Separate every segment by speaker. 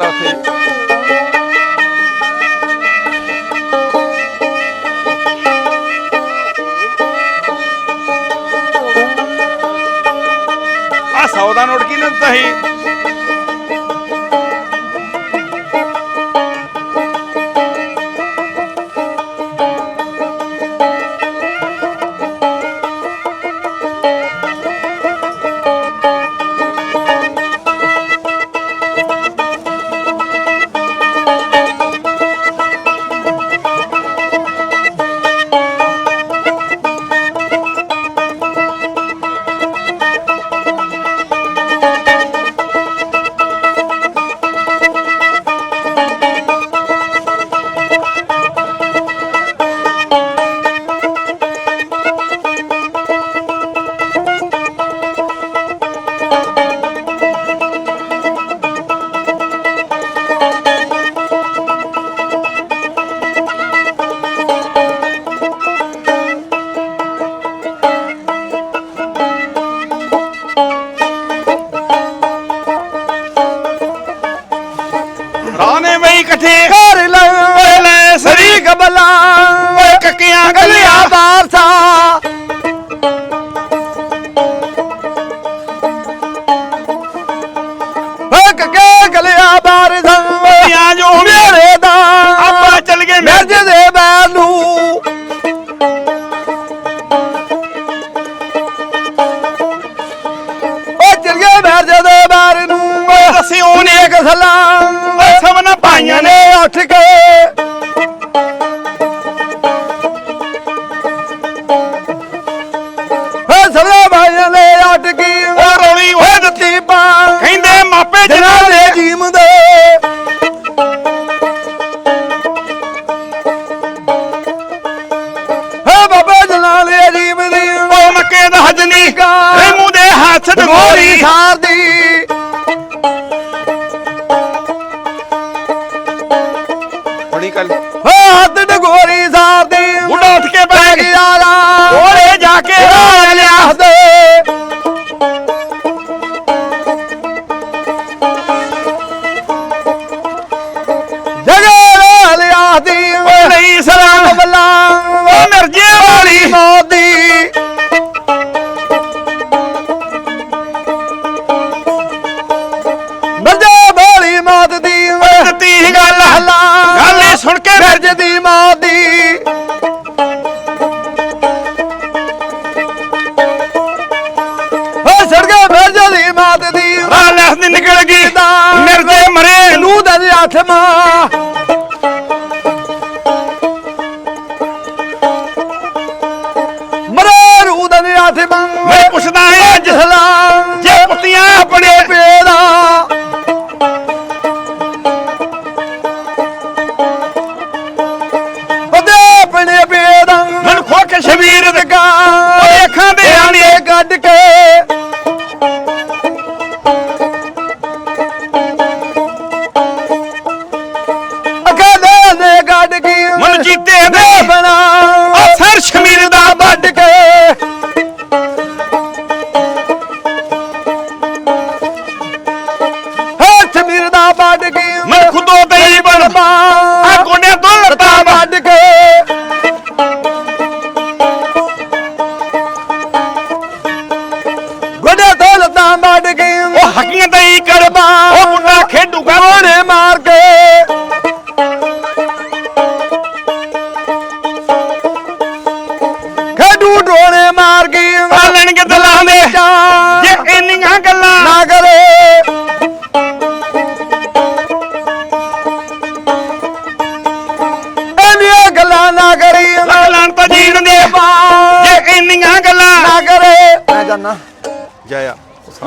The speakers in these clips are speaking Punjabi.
Speaker 1: stop. ਬੈਠੇ।
Speaker 2: ਘਰ ਲੈ ਓਏ
Speaker 1: ਲੈ ਸਰੀ
Speaker 2: ਗਬਲਾ
Speaker 1: ਓਏ ਕੱਕਿਆਂ
Speaker 2: ਗਲਿਆ ਬਾਰਸਾ।
Speaker 1: Fatima.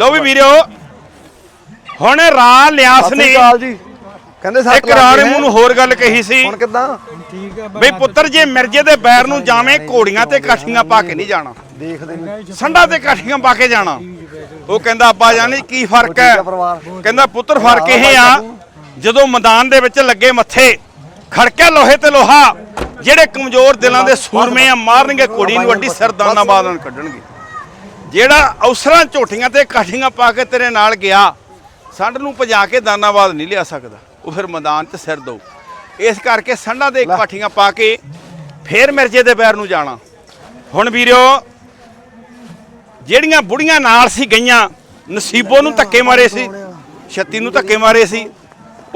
Speaker 1: ਲਓ ਵੀ ਵੀਰਿਓ ਹੁਣ ਰਾ ਲਿਆਸ ਨੇ
Speaker 2: ਕਹਿੰਦੇ ਸੱਟ
Speaker 1: ਇੱਕ ਲੱਗ ਰਾਰੇ ਮੂੰਹ ਹੋਰ ਗੱਲ ਕਹੀ ਸੀ।
Speaker 2: ਹੁਣ ਕਿੱਦਾਂ?
Speaker 1: ਠੀਕ ਆ ਬਈ ਪੁੱਤਰ ਜੇ ਮਿਰਜੇ ਦੇ ਬੈਰ ਨੂੰ ਜਾਵੇਂ ਘੋੜੀਆਂ ਤੇ ਕਾਠੀਆਂ ਪਾ ਕੇ ਨਹੀਂ ਜਾਣਾ।
Speaker 2: ਦੇਖਦੇ ਨੇ
Speaker 1: ਸੰਡਾ ਤੇ ਕਾਠੀਆਂ ਪਾ ਕੇ ਜਾਣਾ। ਉਹ ਕਹਿੰਦਾ ਅੱਬਾ ਜਾਨੀ ਕੀ ਫ਼ਰਕ ਹੈ? ਕਹਿੰਦਾ ਪੁੱਤਰ ਫ਼ਰਕ ਇਹ ਆ ਜਦੋਂ ਮੈਦਾਨ ਦੇ ਵਿੱਚ ਲੱਗੇ ਮੱਥੇ ਖੜਕੇ ਲੋਹੇ ਤੇ ਲੋਹਾ ਜਿਹੜੇ ਕਮਜ਼ੋਰ ਦਿਲਾਂ ਦੇ ਸੂਰਮੇ ਆ ਮਾਰਨਗੇ ਘੋੜੀ ਨੂੰ ਅੱਡੀ ਸਿਰਦਾਨਾ ਬਾਦਨ ਕੱਢਣਗੇ। ਜਿਹੜਾ ਅਵਸਰਾਂ ਝੋਟੀਆਂ ਤੇ ਕਾਠੀਆਂ ਪਾ ਕੇ ਤੇਰੇ ਨਾਲ ਗਿਆ ਸੰਡ ਨੂੰ ਭਜਾ ਕੇ ਦਾਨਾਵਾਦ ਨਹੀਂ ਲਿਆ ਸਕਦਾ। ਉਹ ਫਿਰ ਮੈਦਾਨ 'ਚ ਸਿਰ ਦੋ ਇਸ ਕਰਕੇ ਸੰਡਾ ਦੇ ਕਾਠੀਆਂ ਪਾ ਕੇ ਫੇਰ ਮਿਰਜੇ ਦੇ ਪੈਰ ਨੂੰ ਜਾਣਾ। ਹੁਣ ਵੀਰਿਓ ਜਿਹੜੀਆਂ ਬੁੜੀਆਂ ਨਾਲ ਸੀ ਗਈਆਂ ਨਸੀਬੋ ਨੂੰ ਧੱਕੇ ਮਾਰੇ ਸੀ ਛੱਤੀ ਨੂੰ ਧੱਕੇ ਮਾਰੇ ਸੀ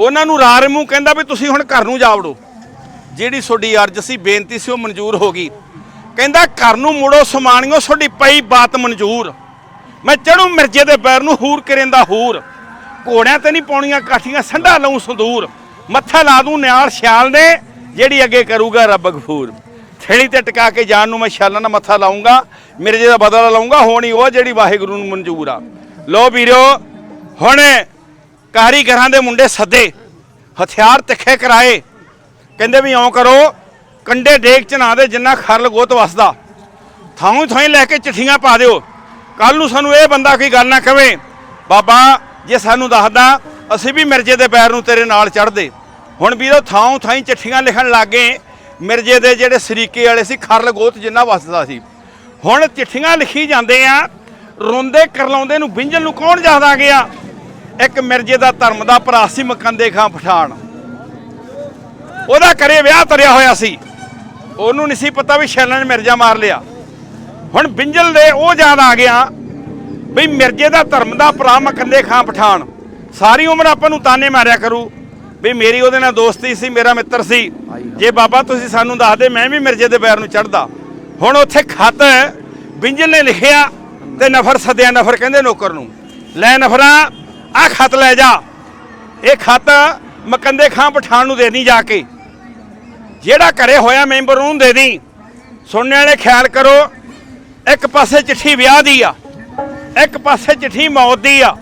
Speaker 1: ਉਹਨਾਂ ਨੂੰ ਰਾਰਮੂ ਕਹਿੰਦਾ ਵੀ ਤੁਸੀਂ ਹੁਣ ਘਰ ਨੂੰ ਜਾ ਵੜੋ। ਜਿਹੜੀ ਤੁਹਾਡੀ ਅਰਜ਼ ਸੀ ਬੇਨਤੀ ਸੀ ਉਹ ਮਨਜ਼ੂਰ ਹੋ ਗਈ। ਕਹਿੰਦਾ ਘਰ ਨੂੰ ਮੁੜੋ ਸਮਾਣਿਓ ਤੁਹਾਡੀ ਪਈ ਬਾਤ ਮਨਜ਼ੂਰ। ਮੈਂ ਚੜੂ ਮਿਰਜੇ ਦੇ ਪੈਰ ਨੂੰ ਹੂਰ ਕਰੇਂਦਾ ਹੂਰ। ਘੋੜਿਆਂ ਤੇ ਨਹੀਂ ਪਾਉਣੀਆਂ ਕਾਠੀਆਂ ਸੰਢਾ ਲਊ ਸੰਦੂਰ। ਮੱਥਾ ਲਾ ਦੂੰ ਨਿਆਲ ਸਿਆਲ ਨੇ, ਜਿਹੜੀ ਅੱਗੇ ਕਰੂਗਾ ਰੱਬ ਗਫੂਰ। ਥੇੜੀ ਤੇ ਟਿਕਾ ਕੇ ਜਾਣ ਨੂੰ ਮੈਂ ਛਾਲਾਂ ਨਾਲ ਮੱਥਾ ਲਾਉਂਗਾ ਮਿਰਜੇ ਦਾ ਬਦਲਾ ਲਾਉਂਗਾ ਹੋਣੀ ਉਹ ਜਿਹੜੀ ਵਾਹਿਗੁਰੂ ਨੂੰ ਮਨਜ਼ੂਰ ਆ। ਲੋ ਵੀਰੋ, ਹੁਣ ਕਾਰੀਗਰਾਂ ਦੇ ਮੁੰਡੇ ਸੱਦੇ, ਹਥਿਆਰ ਤਿੱਖੇ ਕਰਾਏ। ਕਹਿੰਦੇ ਵੀ ਇਉਂ ਕਰੋ ਕੰਡੇ ਡੇਕ ਚ ਨਾ ਦੇ, ਜਿੰਨਾ ਖਰਲ ਗੋਤ ਵਸਦਾ। ਥਾਂ ਥਾਂ ਲੈ ਕੇ ਚਿੱਠੀਆਂ ਪਾ ਦਿਓ। ਕੱਲ ਨੂੰ ਸਾਨੂੰ ਇਹ ਬੰਦਾ ਕੋਈ ਗੱਲ ਨਾ ਕਵੇ, ਬਾਬਾ, ਜੇ ਸਾਨੂੰ ਦੱਸਦਾ, ਅਸੀਂ ਵੀ ਮਿਰਜੇ ਦੇ ਪੈਰ ਨੂੰ ਤੇਰੇ ਨਾਲ ਚੜਦੇ ਹੁਣ ਵੀਰੋ ਥਾਂ ਥਾਂ ਚਿੱਠੀਆਂ ਲਿਖਣ ਲੱਗੇ ਮਿਰਜੇ ਦੇ ਜਿਹੜੇ ਸਰੀਕੇ ਵਾਲੇ ਸੀ, ਖਰਲ ਗੋਤ ਜਿੰਨਾ ਵਸਦਾ ਸੀ। ਹੁਣ ਚਿੱਠੀਆਂ ਲਿਖੀ ਜਾਂਦੇ ਆ, ਰੋਂਦੇ ਕਰਲਾਉਂਦੇ ਨੂੰ ਬਿੰਜਲ ਨੂੰ ਕੌਣ ਜ਼ਿਆਦਾ ਗਿਆ? ਇੱਕ ਮਿਰਜੇ ਦਾ ਧਰਮ ਦਾ ਭਰਾ ਸੀ ਮਕੰਦੇ ਖਾਂ ਪਠਾਨ। ਉਹਦਾ ਕਰੇ ਵਿਆਹ ਤਰਿਆ ਹੋਇਆ ਸੀ। ਉਹਨੂੰ ਨਹੀਂ ਸੀ ਪਤਾ ਵੀ ਸ਼ੈਲਾਂ ਨੇ ਮਿਰਜ਼ਾ ਮਾਰ ਲਿਆ। ਹੁਣ ਬਿੰਜਲ ਦੇ ਉਹ ਯਾਦ ਆ ਗਿਆ ਵੀ ਮਿਰਜ਼ੇ ਦਾ ਧਰਮ ਦਾ ਭਰਾ ਮਕੰਦੇ ਖਾਂ ਪਠਾਨ। ਸਾਰੀ ਉਮਰ ਆਪਾਂ ਨੂੰ ਤਾਨੇ ਮਾਰਿਆ ਕਰੂ। ਵੀ ਮੇਰੀ ਉਹਦੇ ਨਾਲ ਦੋਸਤੀ ਸੀ, ਮੇਰਾ ਮਿੱਤਰ ਸੀ। ਜੇ ਬਾਬਾ ਤੁਸੀਂ ਸਾਨੂੰ ਦੱਸ ਦੇ, ਮੈਂ ਵੀ ਮਿਰਜ਼ੇ ਦੇ ਪੈਰ ਨੂੰ ਚੜਦਾ ਹੁਣ ਉੱਥੇ ਖਤ ਬਿੰਜਲ ਨੇ ਲਿਖਿਆ ਤੇ ਨਫਰ ਸੱਦਿਆ, ਨਫਰ ਕਹਿੰਦੇ ਨੌਕਰ ਨੂੰ। ਲੈ ਨਫਰਾਂ ਆ ਖਤ ਲੈ ਜਾ। ਇਹ ਖਤ ਮਕੰਦੇ ਖਾਂ ਪਠਾਨ ਨੂੰ ਦੇਣੀ ਜਾ ਕੇ। ਜਿਹੜਾ ਘਰੇ ਹੋਇਆ ਮੈਂਬਰ ਉਹਨੂੰ ਦੇ ਦੀ। ਸੁਣਨੇ ਵਾਲੇ ਖਿਆਲ ਕਰੋ, ਇੱਕ ਪਾਸੇ ਚਿੱਠੀ ਵਿਆਹ ਦੀ ਆ, ਇੱਕ ਪਾਸੇ ਚਿੱਠੀ ਮੌਤ ਦੀ ਆ।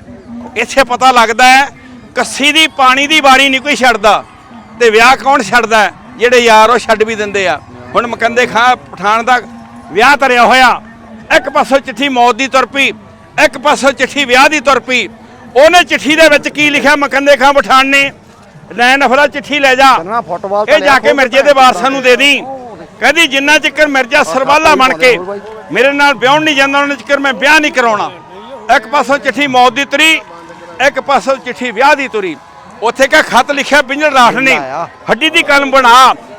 Speaker 1: ਇੱਥੇ ਪਤਾ ਲੱਗਦਾ ਹੈ, ਕੱਸੀ ਦੀ, ਪਾਣੀ ਦੀ ਵਾਰੀ ਨਹੀਂ ਕੋਈ ਛੱਡਦਾ, ਤੇ ਵਿਆਹ ਕੌਣ ਛੱਡਦਾ ਜਿਹੜੇ ਯਾਰ ਉਹ ਛੱਡ ਵੀ ਦਿੰਦੇ ਆ। ਹੁਣ ਮਕੰਦੇ ਖਾਂ ਪਠਾਨ ਦਾ ਵਿਆਹ ਧਰਿਆ ਹੋਇਆ, ਇੱਕ ਪਾਸੇ ਚਿੱਠੀ ਮੌਤ ਦੀ ਤੁਰ ਪਈ, ਇੱਕ ਪਾਸੇ ਚਿੱਠੀ ਵਿਆਹ ਦੀ ਤੁਰ ਪਈ। ਉਹਨੇ ਚਿੱਠੀ ਦੇ ਵਿੱਚ ਕੀ ਲਿਖਿਆ ਮਕੰਦੇ ਖਾਂ ਪਠਾਨ ਨੇ? ਲੈ ਨਫਰਾ ਚਿੱਠੀ ਲੈ ਜਾ।
Speaker 2: ਨਾ ਫੁੱਟਬਾਲ
Speaker 1: ਇਹ ਜਾ ਕੇ ਮਿਰਜੇ ਦੇ ਵਾਰਸਾਂ ਨੂੰ ਦੇ ਦੀ। ਕਹਿੰਦੀ ਜਿੰਨਾ ਚਿਕਰ ਮਿਰਜਾ ਸਰਵਾਲਾ ਬਣ ਕੇ ਮੇਰੇ ਨਾਲ ਵਿਆਹ ਨਹੀਂ ਜਾਂਦਾ ਉਹਨਾਂ ਚਿਕਰ ਮੈਂ ਵਿਆਹ ਨਹੀਂ ਕਰਾਉਣਾ। ਇੱਕ ਪਾਸੋਂ ਚਿੱਠੀ ਮੌਤ ਦੀ ਤੁਰੀ ਇੱਕ ਪਾਸੋਂ ਚਿੱਠੀ ਵਿਆਹ ਦੀ ਤੁਰੀ। ਉੱਥੇ ਕਾ ਖਤ ਲਿਖਿਆ ਬਿੰਜਲ ਰਾਠ ਨੇ ਹੱਡੀ ਦੀ ਕਲਮ ਬਣਾ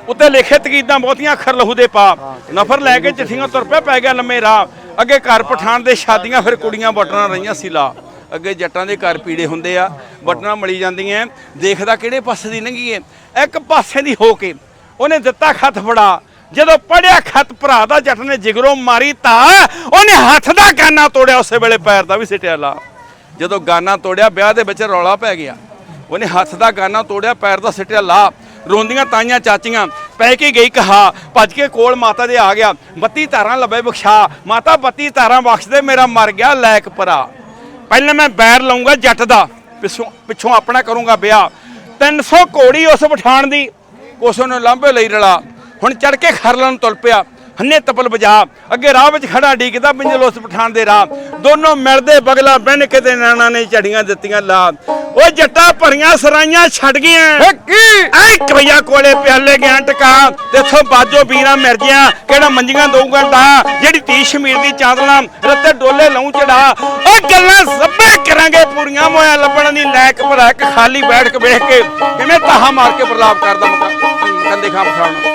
Speaker 1: ਉੱਤੇ ਲਿਖੇ ਤਕੀਦਾਂ ਬਹੁਤੀਆਂ ਅੱਖਰ ਲਹੂ ਦੇ ਪਾ। ਨਫਰ ਲੈ ਕੇ ਚਿੱਠੀਆਂ ਤੁਰ ਪਿਆ ਪੈ ਗਿਆ ਲੰਮੇ ਰਾਹ। ਅੱਗੇ ਘਰ ਪਠਾਨ ਦੇ ਸ਼ਾਦੀਆਂ ਫਿਰ ਕੁੜੀਆਂ ਬਟਨਾਂ ਰਹੀਆਂ ਸੀ ਲਾ ਅੱਗੇ ਜੱਟਾਂ ਦੇ ਘਰ ਪੀੜੇ ਹੁੰਦੇ ਆ ਬਟਨਾਂ ਮਲੀ ਜਾਂਦੀਆਂ ਦੇਖਦਾ ਕਿਹੜੇ ਪਾਸੇ ਦੀ ਲੰਘੀਏ ਇੱਕ ਪਾਸੇ ਦੀ ਹੋ ਕੇ ਉਹਨੇ ਦਿੱਤਾ ਖਤ ਫੜਾ। ਜਦੋਂ ਪੜਿਆ ਖੱਤ, ਭਰਾ ਦਾ ਜੱਟ ਨੇ ਜਿਗਰੋਂ ਮਾਰੀ ਤਾਂ ਉਹਨੇ ਹੱਥ ਦਾ ਗਾਨਾ ਤੋੜਿਆ, ਉਸੇ ਵੇਲੇ ਪੈਰ ਦਾ ਵੀ ਸਿੱਟਿਆ ਲਾ। ਜਦੋਂ ਗਾਨਾ ਤੋੜਿਆ, ਵਿਆਹ ਦੇ ਵਿੱਚ ਰੌਲਾ ਪੈ ਗਿਆ। ਉਹਨੇ ਹੱਥ ਦਾ ਗਾਨਾ ਤੋੜਿਆ, ਪੈਰ ਦਾ ਸਿੱਟਿਆ ਲਾ। ਰੋਂਦੀਆਂ ਤਾਈਆਂ ਚਾਚੀਆਂ, ਪੈ ਕੇ ਗਈ ਕਹਾ, ਭੱਜ ਕੇ ਕੋਲ ਮਾਤਾ ਦੇ ਆ ਗਿਆ। ਬੱਤੀ ਧਾਰਾਂ ਲੱਭੇ ਬਖਸ਼ਾ, ਮਾਤਾ ਬੱਤੀ ਧਾਰਾਂ ਬਖਸ਼ ਦੇ, ਮੇਰਾ ਮਰ ਗਿਆ ਲੈਕ ਭਰਾ। ਪਹਿਲਾਂ ਮੈਂ ਬੈਰ ਲਾਉਂਗਾ ਜੱਟ ਦਾ, ਪਿੱਛੋਂ ਪਿੱਛੋਂ ਆਪਣਾ ਕਰੂੰਗਾ ਵਿਆਹ। 300 ਘੋੜੀ ਉਸ ਪਠਾਨ ਦੀ, ਉਸ ਨੂੰ ਲਾਂਭੇ ਲਈ ਰਲਾ। ਹੁਣ ਚੜ ਕੇ ਖਰਲਣ ਨੂੰ ਤੁਲ ਪਿਆ। ਹੰਨੇ ਤਪਲ ਬਜਾ ਅੱਗੇ ਰਾਹ ਵਿੱਚ ਖੜਾ ਡੀਕਦਾ ਬਿੰਜਲ ਉਸ ਪਠਾਨ ਦੇ ਰਾਹ। ਦੋਨੋਂ ਮਿਲਦੇ ਬਗਲਾ ਬਹਿਨ ਕੇ ਤੇ ਨਾਨਾ ਨੇ ਝੜੀਆਂ ਦਿੱਤੀਆਂ ਲਾ। ਉਹ ਜੱਟਾਂ ਭਰੀਆਂ ਸਰਾਈਆਂ ਛੱਡ ਗਈਆਂ।
Speaker 2: ਕੀ?
Speaker 1: ਐ ਕਵਈਆ ਕੋਲੇ ਪਿਆਲੇ ਗਿਆ ਟਕਾ ਤੇ ਇਥੋਂ ਬਾਜੋ ਵੀਰਾਂ ਮਿਰਜਿਆਂ ਕਿਹੜਾ ਮੰਜੀਆਂ ਦਊਗਾ ਡਾ ਜਿਹੜੀ ਤੀ ਸ਼ਮੀਰ ਦੀ ਚਾਦਲਾਂ ਰੱਤੇ ਡੋਲੇ ਲਾਉਂ ਚੜਾ। ਉਹ ਗੱਲਾਂ ਸਭੇ ਕਰਾਂਗੇ ਪੂਰੀਆਂ। ਮੋਇਆ ਲੱਭਣ ਦੀ ਲੈਕ ਭਰਾ ਇੱਕ ਖਾਲੀ ਬੈਠ ਕੇ ਵੇਖ ਕੇ। ਕਿਵੇਂ ਤਾਹਾ ਮਾਰ ਕੇ ਪ੍ਰਲਾਪ ਕਰਦਾ ਮਕਾ ਕੰਦੇ ਖਾਂ ਪਠਾਉਣਾ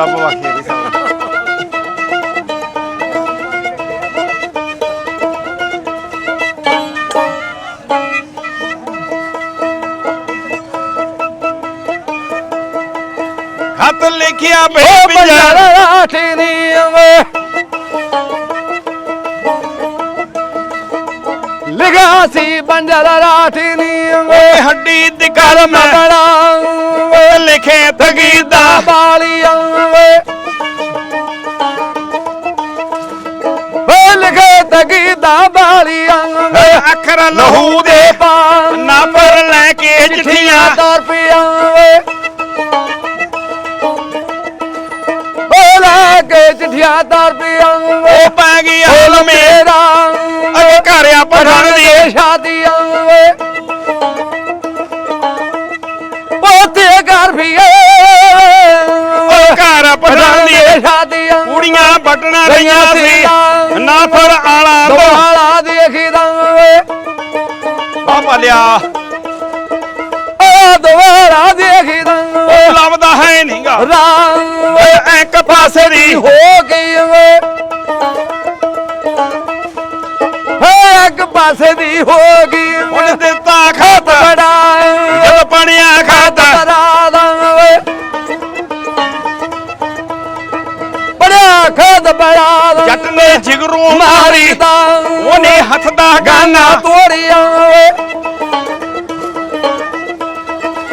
Speaker 1: ਰੱਬ ਵਾਖੀ ਦੀ ਸਾਰਾ ਖਤ ਲਿਖਿਆ ਬੇ
Speaker 2: ਰਾਠੀ ਨੀ ਵੇ ਲਿਖਿਆ ਸੀ ਬੰਜਾਰਾ ਰਾਠੀ ਨੀ ਵੇ
Speaker 1: ਹੱਡੀ ਦੀ ਕਲਮ
Speaker 2: ਮਗੜਾ
Speaker 1: ਲਿਖੇ ਤਗੀਦਾ।
Speaker 2: ਬਾਲੀ ਤਗੀਦਾ ਬਾਲੀਆਂ ਅੱਖਰ ਲਹੂ ਦੇ ਪਾ ਨਾ ਨਾਪਰ ਲੈ
Speaker 1: ਕੇ ਚਿੱਠੀਆਂ।
Speaker 2: ਤੌਰ ਪਿਆਂ ਓ ਲੈ ਕੇ ਚਿੱਠੀਆਂ ਤੌਰ ਪਿਆਂ
Speaker 1: ਓ ਪੈ ਗਈ ਹਾਲ
Speaker 2: ਮੇਰਾ
Speaker 1: ਅਗੇ। ਘਰ ਆ ਪਠਾਨ ਦੀ
Speaker 2: ਸ਼ਾਦੀਆਂ ਵੇ। ਪੋਤੇ ਘਰ ਵੀ
Speaker 1: ਏ ਓ ਘਰ ਪਠਾਨ ਦੀ
Speaker 2: ਸ਼ਾਦੀਆਂ
Speaker 1: ਕੁੜੀਆਂ ਬਟਣਾ ਰਹੀਆਂ ਸੀ। ਨਾਫਰ ਆਲਾ ਤੋਂ
Speaker 2: ਦੋਹਾਲਾ ਦੇਖੀਦਾ ਵੇ।
Speaker 1: ਆ ਭਲਿਆ
Speaker 2: ਉਹ ਦੁਆਰਾ ਦੇਖੀਦਾ
Speaker 1: ਉਹ ਲੱਭਦਾ ਹੈ ਨਹੀਂਗਾ
Speaker 2: ਰਾਮ
Speaker 1: ਓਏ ਇੱਕ ਪਾਸੇ ਦੀ।
Speaker 2: ਹੋ ਗਈ ਵੇ। ਹੈ ਇੱਕ ਪਾਸੇ ਦੀ ਹੋ ਗਈ
Speaker 1: ਉਹਨੇ ਦਿੱਤਾ ਖਤ।
Speaker 2: ਬੜਾ
Speaker 1: ਜਦ ਬਣਿਆ ਖਤ।
Speaker 2: ਬੜਾ ਖਦ ਬੜਾ
Speaker 1: ਜੱਟ ਨੇ ਜਿਗਰੋਂ ਮਾਰੀ ਉਹਨੇ ਹੱਥ ਦਾ ਗਾਨਾ
Speaker 2: ਤੋੜੀਆਂ।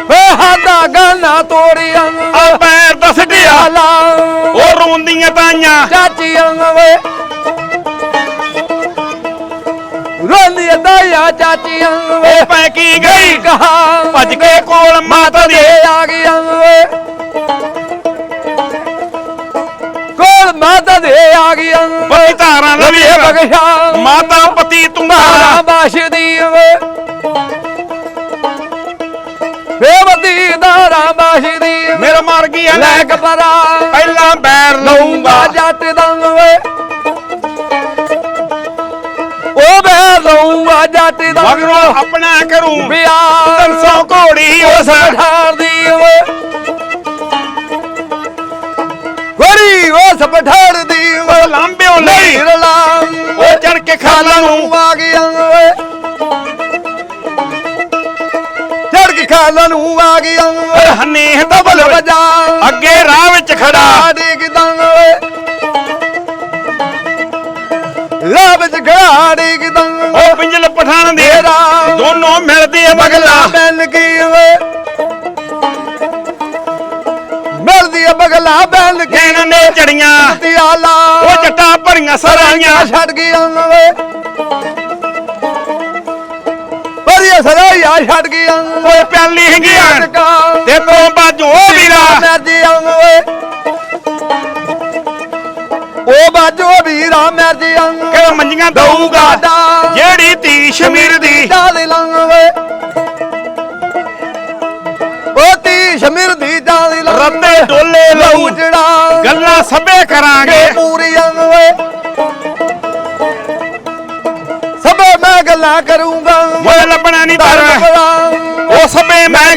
Speaker 2: ਵੇ ਹਾਦਾ ਗਾਨਾ ਤੋੜੀਆਂ।
Speaker 1: ਆ ਪੈਰ ਦਸੜਿਆ
Speaker 2: ਆਲਾ
Speaker 1: ਉਹ ਰੋਂਦੀਆਂ ਤਾਈਆਂ।
Speaker 2: ਚਾਚੀਆਂ ਵੇ। ਰੋਂਦੀ ਦਾਇਆ ਚਾਚੀਆਂ ਵੇ।
Speaker 1: ਪੈ ਕੀ ਗਈ?
Speaker 2: ਕਹਾ
Speaker 1: ਭੱਜ ਕੇ ਕੋਲ ਮਾਤਾ ਦੀ
Speaker 2: ਆ ਗਈਆਂ ਵੇ। ਮਾਤਾ ਦੇ ਆ ਗਈਆਂ।
Speaker 1: ਪਤੀ ਧਾਰਾਂ ਲਵੀ
Speaker 2: ਬਗਸ਼ਾ
Speaker 1: ਮਾਤਾ ਪਤੀ
Speaker 2: ਮਾਰਾ
Speaker 1: ਤੁੰਗਾ
Speaker 2: ਬਾਸ਼ਦੀ ਵੇ। ਬੇਵਤੀ ਦਾਰਾ ਬਾਸ਼ਦੀ
Speaker 1: ਮੇਰਾ ਮਰ ਗਈ ਲੈ
Speaker 2: ਕਪਰਾ।
Speaker 1: ਪਹਿਲਾਂ ਬੈਰ ਲਊਂਗਾ।
Speaker 2: ਜੱਟ ਦੰਗ ਵੇ। ਉਹ ਬੈ ਲਊਂਗਾ ਜੱਟ ਦੰਗ।
Speaker 1: ਮਗਰੋਂ ਆਪਣਾ ਕਰੂੰ।
Speaker 2: ਵਿਆਹ
Speaker 1: ਤਨਸੋ ਘੋੜੀ ਉਸ
Speaker 2: ਪਠਾਰ ਦੀ। ਵੇ। ਗੋਰੀ ਉਸ ਪਠਾਰ ਦੀ ਵੇ
Speaker 1: ਲਾਂਬਿਓ ਲਈ।
Speaker 2: ਰਲਾਮ
Speaker 1: ਉਹ ਚੜ ਕੇ ਖਾਲਾਂ ਨੂੰ
Speaker 2: ਆ ਗਿਆ ਵੇ ਚੜ ਕੇ ਖਾਲਾਂ ਨੂੰ ਆ ਗਿਆ
Speaker 1: ਓਏ। ਹੰਨੇ ਦਬਲ
Speaker 2: ਵਜਾ
Speaker 1: ਅੱਗੇ ਰਾਹ ਵਿੱਚ ਖੜਾ।
Speaker 2: ਕਿਦਾਂ ਵੇ ਰਾਹ ਵਿੱਚ ਖੜਾੜੀ ਕਿਦਾਂ
Speaker 1: ਉਹ ਪਿੰਜਲ ਪਠਾਨ ਦੇ ਦੋਨੋਂ ਮਿਲਦੇ ਆ ਬਗਲਾ
Speaker 2: ਬੈਲ ਮਿਲਦੀ ਆ ਬਗਲਾ ਕੀ
Speaker 1: ਕਹਿਣ ਨੇ ਚੜੀਆਂ।
Speaker 2: ਤੇ
Speaker 1: ਉਹ ਜੱਟਾਂ ਭਰੀਆਂ ਸਰਾਈਆਂ
Speaker 2: ਛੱਡ ਗਈਆਂ ਵੇ ਬੜੀਆਂ ਸਰਾਈਆਂ ਛੱਡ ਗਈਆਂ
Speaker 1: ਓਏ ਪਿਆਲੀ ਹੰਗੀਆਂ ਤੇ ਤੋਂ ਬਾਜੋ ਵੀਰਾ।
Speaker 2: ਮਰਦੀ ਵੇ ਉਹ ਬਾਜੋ ਵੀਰਾ ਮਰਦੀ
Speaker 1: ਕਿ ਮੰਜੀਆਂ ਦਊਗਾ? ਜਿਹੜੀ ਧੀ ਸ਼ਮੀਰ ਦੀ। ਡੋਲੇ ਲਊ
Speaker 2: ਜਿਹੜਾ
Speaker 1: ਗੱਲਾਂ ਸਭੇ ਕਰਾਂਗੇ।
Speaker 2: ਪੂਰੀ ਅੰਗ ਵੇ ਸਭੇ ਮੈਂ ਗੱਲਾਂ ਕਰੂੰਗਾ।
Speaker 1: ਓਏ ਲੱਭਣਾ ਨਹੀਂ ਦਰ ਉਹ ਸਭੇ ਮੈਂ